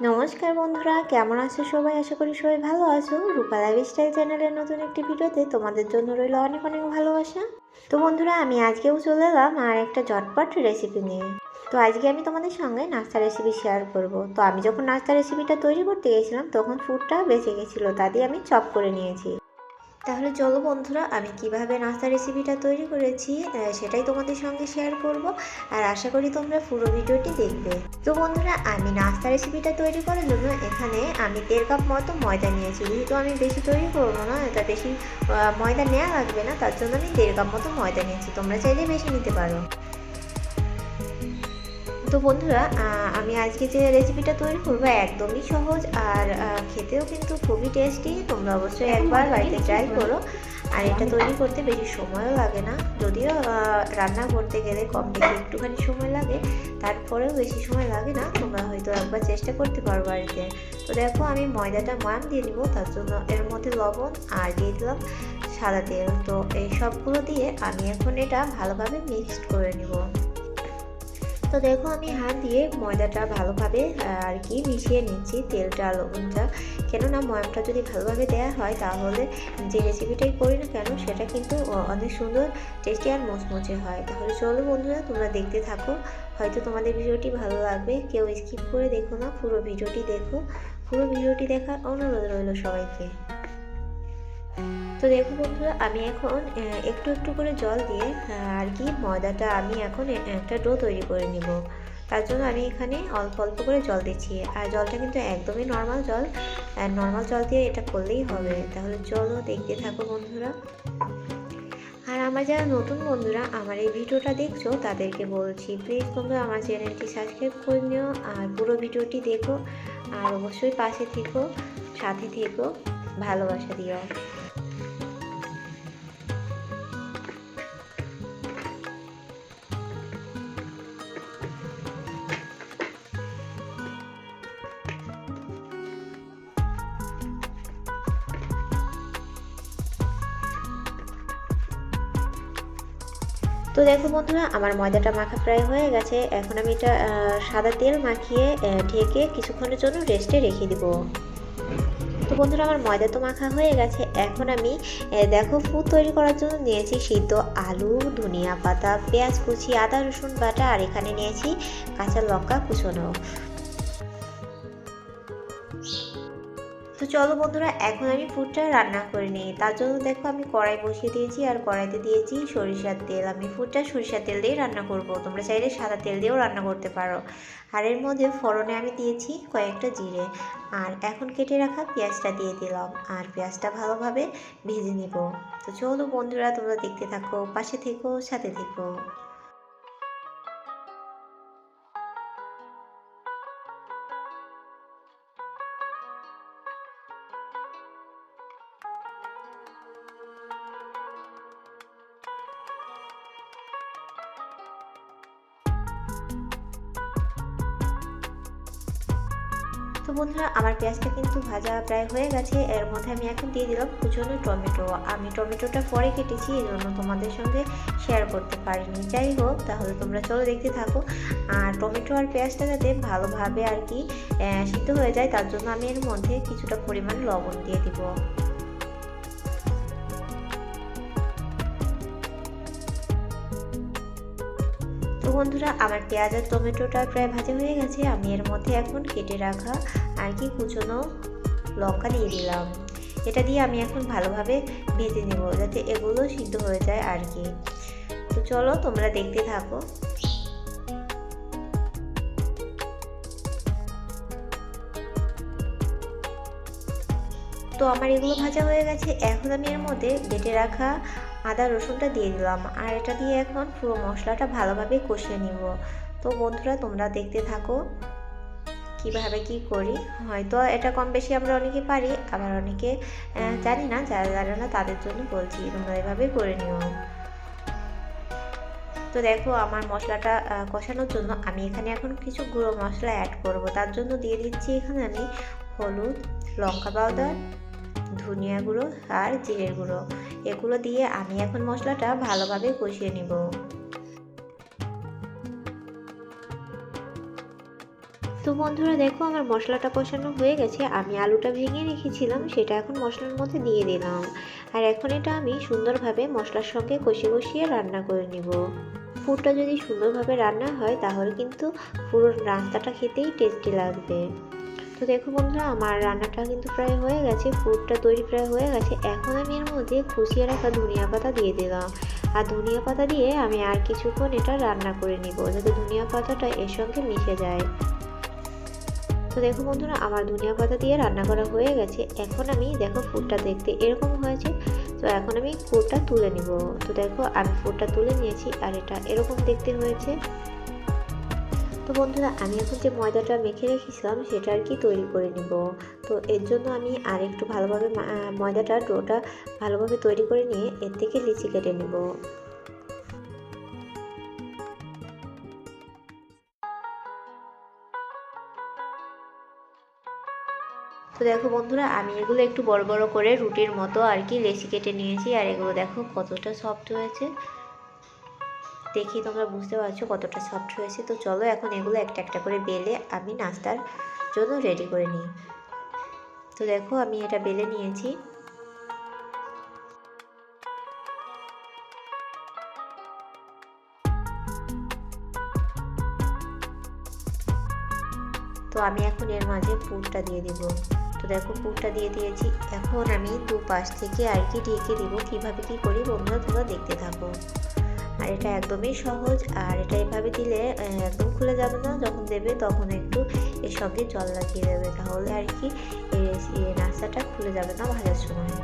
নমস্কার বন্ধুরা, কেমন আছো সবাই? আশা করি সবাই ভালো আছো। রূপা লাইফ স্টাইল চ্যানেলের নতুন একটি ভিডিওতে তোমাদের জন্য রইল অনেক অনেক ভালোবাসা। তো বন্ধুরা, আমি আজকেও চলে এলাম আর একটা ঝটপট রেসিপি নিয়ে। তো আজকে আমি তোমাদের সঙ্গে নাস্তা রেসিপি শেয়ার করব। তো আমি যখন নাস্তা রেসিপিটা তৈরি করতে গেছিলাম, তখন ফুডটা বেঁচে গেছিল, তা দিয়ে আমি চপ করে নিয়েছি। তাহলে চলো বন্ধুরা, আমি কীভাবে নাস্তা রেসিপিটা তৈরি করেছি সেটাই তোমাদের সঙ্গে শেয়ার করব, আর আশা করি তোমরা পুরো ভিডিওটি দেখবে। তো বন্ধুরা, আমি নাস্তা রেসিপিটা তৈরি করার জন্য এখানে আমি দেড় কাপ মতো ময়দা নিয়েছি। যেহেতু আমি বেশি তৈরি করব না, এটা বেশি ময়দা নেওয়া লাগবে না, তার জন্য আমি দেড় কাপ মতো ময়দা নিয়েছি। তোমরা চাইলে বেশি নিতে পারো। তো বন্ধুরা আমি আজকে যে রেসিপিটা তৈরি করব একদমই সহজ আর খেতেও কিন্তু খুবই টেস্টি তোমরা অবশ্যই একবার বাড়িতে ট্রাই করো। আর এটা তৈরি করতে বেশি সময়ও লাগে না যদিও রান্না করতে গেলে কম বেশি একটুখানি সময় লাগে তারপরেও বেশি সময় লাগে না তোমরা হয়তো একবার চেষ্টা করতে পারো বাড়িতে। তো দেখো আমি ময়দাটা মান দিয়ে দিব তার জন্য এর মধ্যে লবণ আর দিয়ে দিলাম সাদা তেল। তো এই সবগুলো দিয়ে আমি এখন এটা ভালোভাবে মিক্সড করে নিব। তো দেখো আমি হাত দিয়ে ময়দাটা ভালোভাবে আর কি মিশিয়ে নিচ্ছি, তেলটা, লবণটা। কেননা ময়মটা যদি ভালোভাবে দেওয়া হয়, তাহলে যে রেসিপিটাই করি না কেন, সেটা কিন্তু অনেক সুন্দর টেস্টি আর মুচমুচে হয়। তাহলে চলো বন্ধুরা, তোমরা দেখতে থাকো। হয়তো তোমাদের ভিডিওটি ভালো লাগবে, কেউ স্কিপ করে দেখো না, পুরো ভিডিওটি দেখো। পুরো ভিডিওটি দেখার অনুরোধ রইল সবাইকে। তো দেখো বন্ধুরা, আমি এখন একটু একটু করে জল দিয়ে আর কি ময়দাটা আমি এখন একটা ডো তৈরি করে নিব। তার জন্য আমি এখানে অল্প অল্প করে জল দিচ্ছি। আর জলটা কিন্তু একদমই নর্মাল জল নর্মাল জল দিয়ে এটা করলেই হবে। তাহলে চলো দেখতে থাকো বন্ধুরা। আর আমার যারা নতুন বন্ধুরা, আমার এই ভিডিওটা দেখছ, তাদেরকে বলছি প্লিজ তোমরা আমার চ্যানেলটি সাবস্ক্রাইব করে নিও, আর পুরো ভিডিওটি দেখো, আর অবশ্যই পাশে থেকো, সাথে থেকো, ভালোবাসা দিও। তো দেখো বন্ধুরা, আমার ময়দাটা মাখা প্রায় হয়ে গেছে। এখন আমি এটা সাদা তেল মাখিয়ে ঢেকে কিছুক্ষণের জন্য রেস্টে রেখে দিব। তো বন্ধুরা, আমার ময়দা তো মাখা হয়ে গেছে। এখন আমি দেখো ফুড তৈরি করার জন্য নিয়েছি সিদ্ধ আলু, ধনিয়া পাতা, পেঁয়াজ কুচি, আদা রসুন বাটা, আর এখানে নিয়েছি কাঁচা লঙ্কা কুচোনো। চলো বন্ধুরা, এখন আমি ফুডটা রান্না করে নিই। তার জন্য দেখো আমি কড়াই বসিয়ে দিয়েছি আর কড়াইতে দিয়েছি সরিষার তেল। আমি ফুডটা সরিষার তেল দিয়েই রান্না করব। তোমরা চাইলে সাদা তেল দিয়েও রান্না করতে পারো। আর এর মধ্যে ফোড়নে আমি দিয়েছি কয়েকটা জিরে। আর এখন কেটে রাখা পেঁয়াজটা দিয়ে দিলাম। আর পেঁয়াজটা ভালোভাবে ভেজে নিব। তো চলো বন্ধুরা, তোমরা দেখতে থাকো, পাশে থেকো, সাথে থেকো। তো বন্ধুরা, আমার পেঁয়াজটা কিন্তু ভাজা প্রায় হয়ে গেছে। এর মধ্যে আমি এখন দিয়ে দিলাম কুচনো টমেটো। আমি টমেটোটা পরে কেটেছি, এই জন্য তোমাদের সঙ্গে শেয়ার করতে পারিনি। যাই হোক, তাহলে তোমরা চলো দেখতে থাকো। আর টমেটো আর পেঁয়াজটা যাতে ভালোভাবে আর কি সিদ্ধ হয়ে যায়, তার জন্য আমি এর মধ্যে কিছুটা পরিমাণ লবণ দিয়ে দিব। তো বন্ধুরা, আমার পেঁয়াজ আর টমেটোটা প্রায় ভাজা হয়ে গেছে। আমি এর মধ্যে এখন কেটে রাখা আর কি কুচনো লঙ্কা দিয়ে দিলাম। এটা দিয়ে আমি এখন ভালোভাবে ভেজে নেব যাতে এগুলো সিদ্ধ হয়ে যায় আর কি। তো চলো, তোমরা দেখতে থাকো। তো আমার এগুলো ভাজা হয়ে গেছে। এখন আমি এর মধ্যে বেটে রাখা আদা রসুনটা দিয়ে দিলাম। আর এটা দিয়ে এখন পুরো মশলাটা ভালোভাবে কষিয়ে নিব। তো বন্ধুরা তোমরা দেখতে থাকো কীভাবে কি করি। হয়তো এটা কম বেশি আমরা অনেকে পারি আবার অনেকে জানি না যারা জানে না তাদের জন্য বলছি তোমরা এভাবে করে নিও। তো দেখো আমার মশলাটা কষানোর জন্য আমি এখানে এখন কিছু গুঁড়ো মশলা অ্যাড করব। তার জন্য দিয়ে দিচ্ছি এখানে আমি হলুদ লঙ্কা পাউডার ধনিয়া গুঁড়ো আর জিরের গুঁড়ো। এগুলো দিয়ে আমি এখন মশলাটা ভালোভাবে কষিয়ে নিব। তো বন্ধুরা, দেখো আমার মশলাটা কষানো হয়ে গেছে। আমি আলুটা ভেঙে রেখেছিলাম, সেটা এখন মশলার মধ্যে দিয়ে দিলাম। আর এখন এটা আমি সুন্দরভাবে মশলার সঙ্গে কষিয়ে কষিয়ে রান্না করে নিব। ফুডটা যদি সুন্দরভাবে রান্না হয়, তাহলে কিন্তু পুরো রাস্তাটা খেতেই টেস্টি লাগবে। তো দেখো বন্ধুরা, আমার রান্নাটা কিন্তু প্রায় হয়ে গেছে ফুডটা তৈরি প্রায় হয়ে গেছে। এখন আমি এর মধ্যে কুচিয়ে রাখা ধনিয়া পাতা দিয়ে দিলাম। আর ধনিয়া পাতা দিয়ে আমি আর কিছুক্ষণ এটা রান্না করে নিব, যাতে ধনিয়া পাতাটা এর সঙ্গে মিশে যায়। তো দেখো বন্ধুরা, আমার ধনিয়া পাতা দিয়ে রান্না করা হয়ে গেছে। এখন আমি, দেখো ফুডটা দেখতে এরকম হয়েছে। তো এখন আমি ফুডটা তুলে নিব। তো দেখো, আমি ফুডটা তুলে নিয়েছি, আর এটা এরকম দেখতে হয়েছে। তো বন্ধুরা, আমি এখন যে ময়দাটা মেখে রেখেছিলাম, সেটা আর কি তৈরি করে নিব। তো এর জন্য আমি আর একটু ভালোভাবে ময়দাটা ডোটা ভালোভাবে তৈরি করে নিয়ে এর থেকে লিচি কেটে নিব। তো দেখো বন্ধুরা, আমি এগুলো একটু বড় বড় করে রুটির মতো আর কি লেচি কেটে নিয়েছি, আর এগুলো দেখো কতটা সফট হয়েছে। দেখি তোমরা বুঝতে পারছ কতটা সফট হয়েছে। তো চলো এখন এগুলো একটা একটা করে বেলে আমি নাস্তার জন্য রেডি করে নিই। তো দেখো আমি এটা বেলে নিয়েছি। তো আমি এখন এর মাঝে পুরটা দিয়ে দিব। তো দেখো পুরটা দিয়ে দিয়েছি। এখন আমি দু পাশ থেকে আর কি ঢেকে দিব। কীভাবে কি করি বন্ধুরা তোমরা দেখতে থাকো। এটা একদমই সহজ আর এটা এভাবে দিলে একদম খুলে যাবে না। যখন দেবে তখন একটু এর সঙ্গে জল লাগিয়ে দেবে। তাহলে আর কি এই নাস্তাটা খুলে যাবে না ভাজার সময়।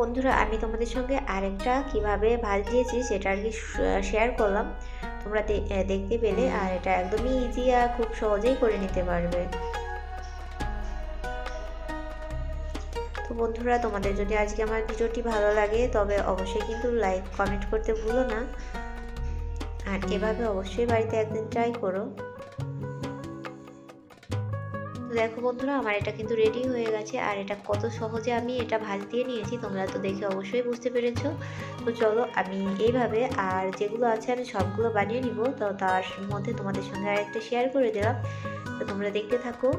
বন্ধুরা, আমি তোমাদের সঙ্গে আরেকটা কীভাবে ভাজ দিয়েছি সেটা আর কি শেয়ার করলাম। তোমরা দেখতে পেলে আর এটা একদমই ইজি আর খুব সহজেই করে নিতে পারবে। তো বন্ধুরা, তোমাদের যদি আজকে আমার ভিডিওটি ভালো লাগে, তবে অবশ্যই কিন্তু লাইক কমেন্ট করতে ভুলো না। আর এভাবে অবশ্যই বাড়িতে একদিন ট্রাই করো। দেখো বন্ধুরা, আমার এটা কিন্তু রেডি হয়ে গেছে। আর এটা কত সহজে আমি এটা ভাজ দিয়ে নিয়েছি, তোমরা তো দেখে অবশ্যই বুঝতে পেরেছ। তো চলো, আমি এইভাবে আর যেগুলো আছে আমি সবগুলো বানিয়ে নিব। তো তার মধ্যে তোমাদের সঙ্গে আরেকটা শেয়ার করে দিলাম। তো তোমরা দেখতে থাকো।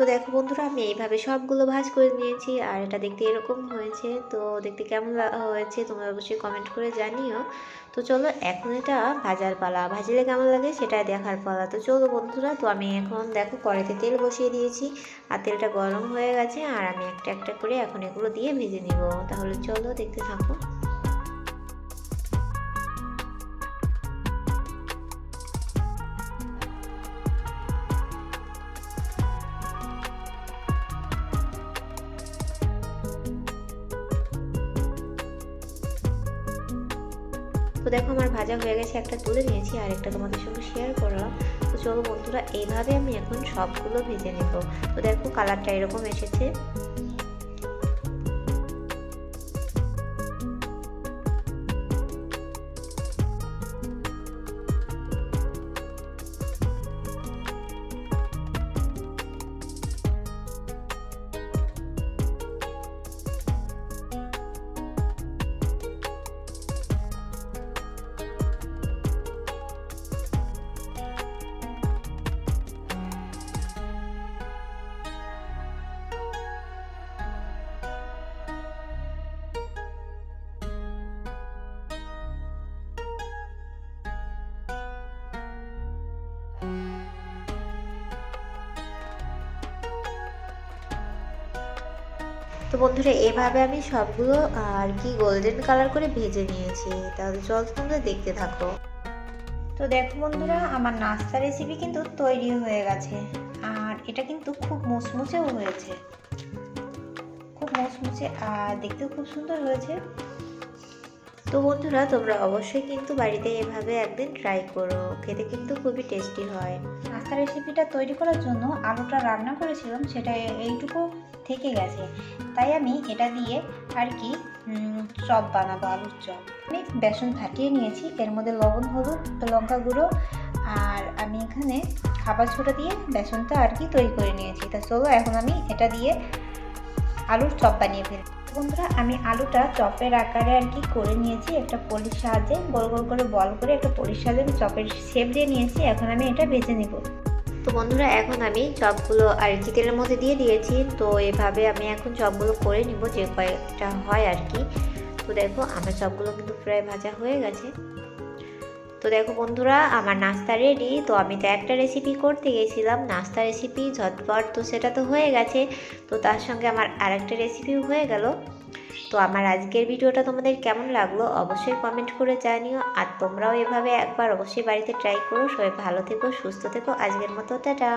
তো দেখো বন্ধুরা, আমি এইভাবে সবগুলো ভাজ করে নিয়েছি আর এটা দেখতে এরকম হয়েছে। তো দেখতে কেমন হয়েছে তোমরা অবশ্যই কমেন্ট করে জানিও। তো চলো এখন এটা ভাজার পালা। ভাজিলে কেমন লাগে সেটা দেখার পালা। তো চলো বন্ধুরা, তো আমি এখন দেখো কড়াইতে তেল বসিয়ে দিয়েছি আর তেলটা গরম হয়ে গেছে আর আমি একটা একটা করে এখন এগুলো দিয়ে ভেজে নিব। তাহলে চলো দেখতে থাকো। দেখো আমার ভাজা হয়ে গেছে, একটা তুলে নিয়েছি আর একটা তোমাদের সঙ্গে শেয়ার করলাম। তো চলো বন্ধুরা এইভাবে আমি এখন সবগুলো ভেজে নেব। তো দেখো কালারটা এরকম এসেছে। তো বন্ধুরা, এভাবে আমি সবগুলো আর কি গোল্ডেন কালার করে ভেজে নিয়েছি। তাহলে চল তোমরা দেখতে থাকো। তো দেখো বন্ধুরা, আমার নাস্তা রেসিপি কিন্তু তৈরি হয়ে গেছে। আর এটা কিন্তু খুব মুচমুচেও হয়েছে। খুব মুচমুচে আর দেখতেও খুব সুন্দর হয়েছে। তো বন্ধুরা, তোমরা অবশ্যই কিন্তু বাড়িতে এভাবে একদিন ট্রাই করো। খেতে কিন্তু খুবই টেস্টি হয়। নাস্তা রেসিপিটা তৈরি করার জন্য আলুটা রান্না করেছিলাম, সেটা এইটুকু থেকে গেছে। তাই আমি এটা দিয়ে আর কি চপ বানাবো, আলুর চপ। আমি বেসন ফাটিয়ে নিয়েছি, এর মধ্যে লবণ, হলুদ, লঙ্কা গুঁড়ো, আর আমি এখানে খাবার ছোটা দিয়ে বেসনটা আর কি তৈরি করে নিয়েছি। তা চলো, এখন আমি এটা দিয়ে আলুর চপ বানিয়ে ফেলি। বন্ধুরা, আমি আলুটা চপের আকারে আর কি করে নিয়েছি, একটা পলির সাহায্যে। গোল গোল করে বল করে একটা পলির সাহায্যে আমি চপের শেপ দিয়ে নিয়েছি, এখন আমি এটা ভেজে নেব। তো বন্ধুরা, এখন আমি চপগুলো আর কি তেলের মধ্যে দিয়ে দিয়েছি, তো এভাবে আমি এখন চপগুলো করে নিব, যে কয়েকটা হয় আর কি। তো দেখো, আমার চপগুলো কিন্তু প্রায় ভাজা হয়ে গেছে। তো দেখো বন্ধুরা, আমার নাস্তা রেডি তো আমি তো একটা রেসিপি করতে গেছিলাম, নাস্তা রেসিপি ঝটপট, তো সেটা তো হয়ে গেছে, তো তার সঙ্গে আমার আরেকটা রেসিপিও হয়ে গেল। তো আমার আজকের ভিডিওটা তোমাদের কেমন লাগল অবশ্যই কমেন্ট করে জানিও, আর তোমরাও এভাবে একবার অবশ্যই বাড়িতে ট্রাই করো, সবাই ভালো থেকো, সুস্থ থেকো, আজকের মতো, টাটা।